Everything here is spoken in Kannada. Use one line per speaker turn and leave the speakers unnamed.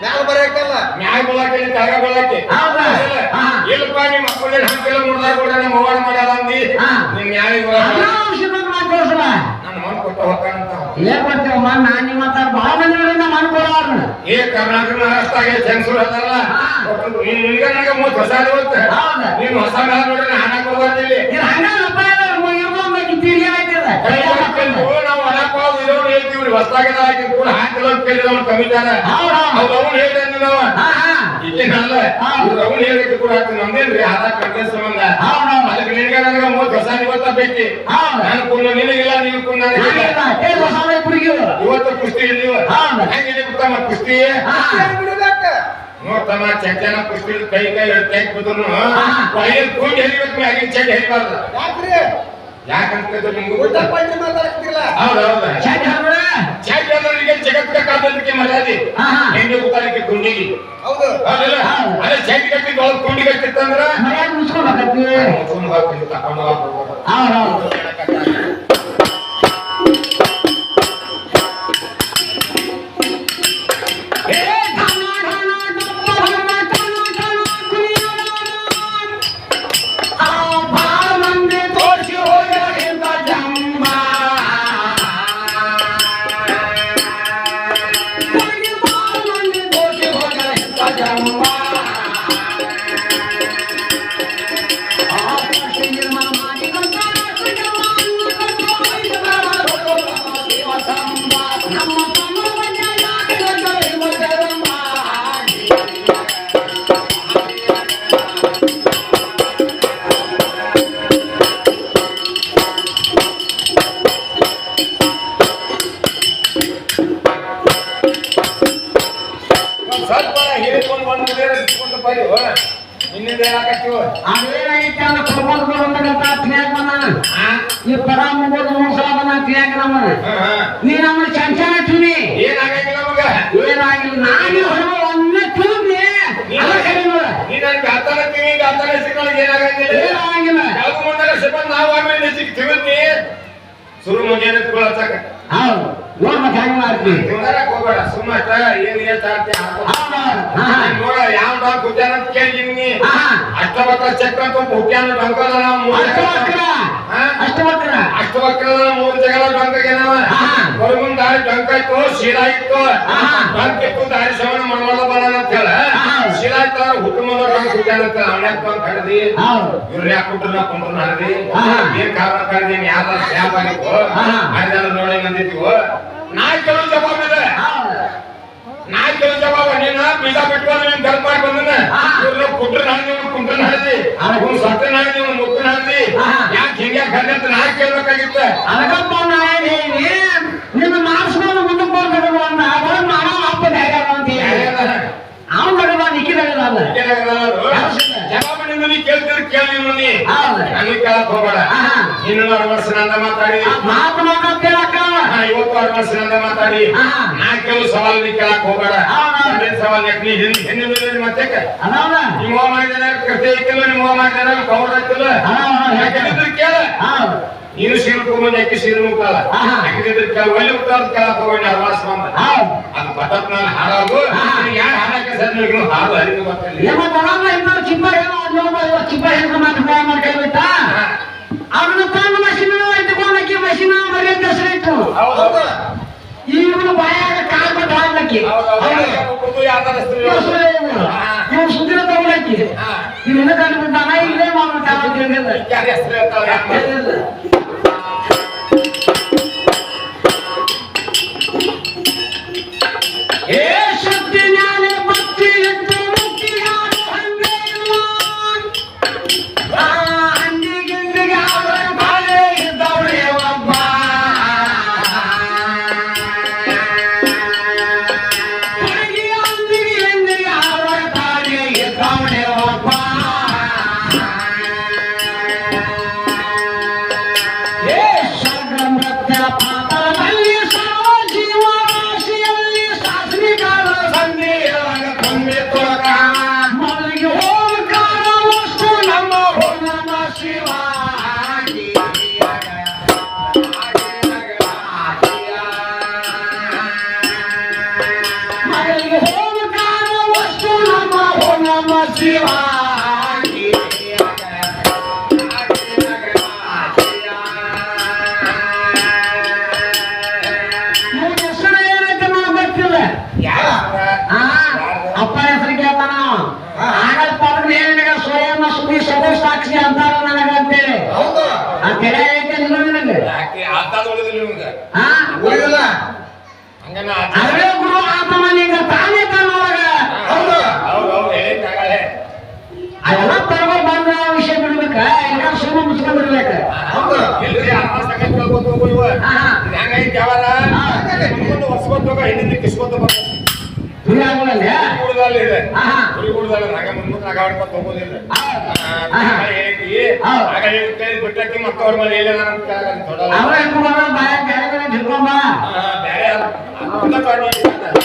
ಮ್ಯಾಲ ಬರಕಲ್ಲ.
ನ್ಯಾಯ ಬರಕ್ಕೆ
ಹೌದಾ? ಹಾ.
ಇಲ್ಲಪ್ಪ ನಿಮ್ಮ ಮಕ್ಕಳು ಹಂಗೆಲ್ಲ ಮುಡ್ದಾಗ ಕೂಡ ನಮ್ಮ ಅವ್ವಾಡ ಮಾಡ್ಯಾಳ ಅಂದಿ. ನಿಮ್
ತೋರ್ಸಲ್ಲ.
ನನ್ನ ಮನ್ ಕೊಟ್ಟ ಹೋಗ್ತಾನಂತ
ಏನ್ ಬರ್ತೀವಮ್ಮ ನಾನ್ ನಿಮ್ಮ ಬಹಳ ಮಂದಿ ನೋಡಿನ ಮನ್ಕೊಳಾರ್ನ
ಏ ಕರ್ನಾಟಕ ಮಹಾರಾಷ್ಟ್ರಾಗೆ ಜಂಗ್ಸೂರ್ ಅದಾರಲ್ಲ. ನಿನ್ಗ ನನಗ ಮೂವತ್ತು ಹೊಸ ಇವತ್ತ? ನೀನ್ ಹೊಸ ಮ್ಯಾಲ ನೋಡ್ರಿ ಹಣ ಕೊಡ್ಬಾರ್ದಿಲ್ಲಿ
ಹಂಗಲ್ಲಪ್ಪ ಇರ್ಬೋದು ತಿರುಗಿ ಆಯ್ತದ
ಕೈ ಹಾಕ್ಕೊಂಡು ನಾವು ಹಣಕ್ ಹೋದ್ ಹಾಕಿ ಕೂಡ ಹಾಕಿಲ್ಲ ಕೇಳಿದ ಕೇಳಿದ್ರೆ ಅವ್ನು
ಹೌದ್.
ಅವ್ರು ಅವ್ನು ಹೇಳ್ದೆ ನಾವು ಇಲ್ಲೇನಲ್ಲ ಅವ್ನು ಹೇಳಿಕ್ಕೆ ಕೂಡ ಹಾಕ್ತೀನಿ ನಮ್ದೇನ್ರಿ ಅದ ಕಾರ್ಡ್ ಸಂಬಂಧ. ಅದಕ್ಕೆ ನಿನಗೆ ನನಗೆ ಮೂವತ್ತು ಹೊಸ ಇವತ್ತ ಬೇಕಿ
ಹೌದ್.
ನಾನು ಕುಂದು ನಿನಗಿಲ್ಲ ನೀನು
ಇಬ್ಬರಿಗೆ
ಇವತ್ತು ಕುಸ್ತಿ ನೀವು
ಹೌದ್.
ಹೆಂಗಿದೆ ಗೊತ್ತಮ್ಮ ಕುಸ್ತಿ
ಹಾ
ಬಿಡ್ಬೇಕ
ನೋಡ್ತಮ್ಮ ಚಂಚನ ಕುಸ್ತಿ ಕೈ ಕೈ ಕೈ ಬಿದ್ರು
ಹಾ.
ಹರಿಬೇಕು ಹರಿಬಾರ್ದು
ಯಾಕ್ರಿ
ಯಾಕಂತ ನಿಮ್ಗೆ
ಊಟ ಪಂಡಿ ಮಾತಾಡ್ತಿಲ್ಲ
ಹೌದೌದು
ಚಂದ ಹರ್ಬಿಡ
ಚಾಟಿ ಅಂದ್ರೆ ಜಗತ್ತಿಗೆ ಕಾದಲಿಕ್ಕೆ ಮರ್ಯಾದೆ.
ಹಾ, ಹಾ.
ಹೆಂಗೆ ಗೊತ್ತಾಲಿಕ್ಕೆ ಗುಂಡಿಗೆ.
ಹೌದು.
ಹೌದಲ್ಲ?
ಹೌದು.
ಅದೇ ಚಾಟಿ ಕಟ್ಟಿದ್ದು ಒಳಗೆ ಗುಂಡಿ ಕಟ್ಟಿತ್ತಂದ್ರ
ಮರ್ಯಾದೆ
ಮುಚ್ಕೊಂಡು ತಕೊಂಡು ಹೋಗ್ಬೋದು. ಇನ್ನಿಂದ ಹೇಳಕತ್ತೀವ
ಅದೇನಾಗೈತೆ ಅಂದ್ರೆ ಪ್ರಪೋಸ್ ಬಂದಂತ ತಿನ್ಯಾಕ ಬಂದಾನ ಈ ಪದ ಮುಗೋದು ಮೂರ್ ಸಲ ಬಂದ ತಿನ್ಯಾಕ ನಮ್ಮ ನೀ ನಮ್ಮ ಚಂಚನ ತಿನ್ನಿ
ಏನಾಗಂಗಿಲ್ಲ ಮಗ?
ಏನಾಗಿಲ್ಲ ನಾನು ಹೊರಗೆ ಒಮ್ಮೆ ತಿನ್ನಿ ಅಲ್ಲ ಕರೆ ನೋಡ.
ನನ್ ಗಾತಾನ ತಿವಿ ಗಾತಾನ ಸಿಕ್ಕಳಿಗೆ ಏನಾಗಂಗಿಲ್ಲ
ಏನಾಗಿಲ್ಲ.
ಯಾವ್ದು ಮುಂದಾಗ ಸಿಬ್ಬಂದ್ ನಾವು ಆಮೇಲೆ ಸುರು ಮುಂಜಾನೆ
ಹೌದು. ನೋಡ್ ಮತ್ತೆ ಹೆಂಗ್
ಹೋಗ್ಬೇಡ. ಏನ್ ನೋಡ ಯಾವ ಡಾಕ್ ಜಗಳ
ವಕ್ರ
ಹಾ?
ಅಷ್ಟು ವಕ್ರ
ಅಷ್ಟವಕ್ರ ಮೂರ್ ಜಗಳ. ಡಂಕಗೇನವ
ಹಾ.
ಹೊರಗುಂದ್ ದಾರಿ ಬಂಕ ಇತ್ತು ಶೀಲಾ ಇತ್ತು. ಡಂಕ ಇತ್ತು ದಾರಿ ಸವನ ಮನವಲ್ಲ ಬರೋಣ ಅಂತ ಹೇಳ. ಶೀಲಾ ಇತ್ತ ಹುಟ್ಟು ಮುಂದ ಡಂಕ ಹುಟ್ಟ್ಯಾನ ಅಂತ ಅವನ್ಯಾಕ ಬಂದ್
ಹಡದಿ
ಇವ್ರು ಯಾಕೆ ಕುಟ್ರ ಕುಂಡ್ರ
ಹಡದಿ
ಏನ್ ಕಾರಣ ಕಡ್ದಿ ಯಾರ ಸ್ಯಾಪ್ ಆಗಿತ್ತು. ಅದೆಲ್ಲ ನೋಡಿ ಬಂದಿದ್ವು ನಾ ಕೆಲವು ಜವಾಬ್ ಇದೆ.
ಹೌದು.
ನಾ ಕೆಲವು ಜವಾಬ ನೀನ ಬೀಜ ಬಿಟ್ಕೊಂಡು ನೀನ್ ಗರ್ಭ ಮಾಡಿ ಬಂದನ.
ಹಾ.
ಇವ್ರನ್ನ ಕುಟ್ರ ನಾಡಿ ನೀವು ಕುಂಟ್ರ ನಾಡಿ
ಹಾ.
ಇವ್ನು ಸತ್ತ ನಾಡಿ ನೀವು ಮುತ್ತು ನಾಡಿ
ಹಾ.
ಯಾಕೆ ಹಿಂಗೆ ಕರ್ದೆ ಅಂತ ನಾ ಕೇಳ್ಬೇಕಾಗಿತ್ತ?
ಅದಕ್ಕಪ್ಪ ನಾ ಏನ್ ಹೇಳಿ ನಿನ್ನ ಮಾಡಿಸ್ಕೊಂಡು ಮುಂದಕ್ಕೆ ಬರ್ಬೇಕು ಅಪ್ಪ ಧೈರ್ಯ ಅಂತ ಹೇಳಿ. ಅವ್ನು
ಜವಾಬ ನಿಂದ ನೀ ಕೇಳ್ತಾರೆ ಕೇಳಿ ನೀ. ನನಗೆ ಕೇಳಕ್ ಹೋಗ್ಬೇಡ.
ಹಾ.
ಇನ್ನು ಆರು ಮಾತಾಡಿ.
ಮಾತು
ಹಾ, ಇವತ್ತು ಆರು ವರ್ಷದಿಂದ ಮಾತಾಡಿ.
ಹಾ.
ನಾ ಕೆಲವು ಸವಾಲ್ ನೀ ಕೇಳಕ್ ಹೋಗ್ಬೇಡ. ಸವಾಲ್ ಯಾಕೆ ನೀ ಹಿಂದ್ ಹಿಂದೆ ಮೇಲೆ ಮತ್ತೆ
ಅದಾವ
ನಿಮ್ಮ ಮಾಡಿದಾನ ಕತೆ ಐತಿಲ್ಲ ನಿಮ್ಮ ಅವ್ವ ಮಾಡಿದಾನ ಕವರ್ ಐತಿಲ್ಲ.
ಹೌದು.
ಯಾಕಂದ್ರೆ ಕೇಳ. ನೀನು ಸೀರೆ ತಗೊಂಡು ಯಾಕೆ ಸೀರೆ ಮುಟ್ಟಲ್ಲ
ಆಹಾ.
ಯಾಕಂದ್ರೆ ಕೆಲ ಒಳ್ಳೆ ಕೇಳಕ್ ಹೋಗಿ
ಹೌದು.
ಅದು ಬಟತ್ ನಾನು
ಆಹಾ.
ಯಾರು ಹಾಡಕ್ಕೆ ಸರಿ ಹಾಡು ಹರಿದು ಬರ್ತಿಲ್ಲ.
ನಿಮ್ಮ ತಗೊಂಡ ಇನ್ನೊಂದು ಚಿಪ್ಪ ಏನೋ ಇನ್ನೊಬ್ಬ ಚಿಪ್ಪ ಹೆಂಗ ಮಾತು ಮಾಡಿ ಕೈಬಿಟ್ಟ ಅವನ ತಾನು ಮಷಿನ ಇಟ್ಕೊಂಡಕ್ಕೆ ಮಷಿನ ಮರಿ ಅಂತ ಹೆಸರಿಟ್ಟು
ಹೌದು
ಇವನು ಬಾಯಾಗ ಕಾಲ್ ಬಿಟ್ಟು ಹಾಕ್ಲಕ್ಕಿ
ಒಬ್ಬರು ಯಾವ್ದಾರ
ಇವ್ನು ಸುದ್ದಿನ ತಗೊಳಕ್ಕಿ.
ಹಾ.
ಇವನ್ನ ಕಂಡು ಬಿಟ್ಟಾನ ಇಲ್ಲೇ ಮಾಡ
ನಮ ಶಿವ ಸಾಕ್ಷಿ ಅಂತಾರ ನನಗ
ಅಂತೇಳಿ ಅಂತೇಳಿ ಹಂಗ
ಅನ್ಕೋತ
ಹೋಗುವ ಹೆಂಗೈತಿ ಅಂತ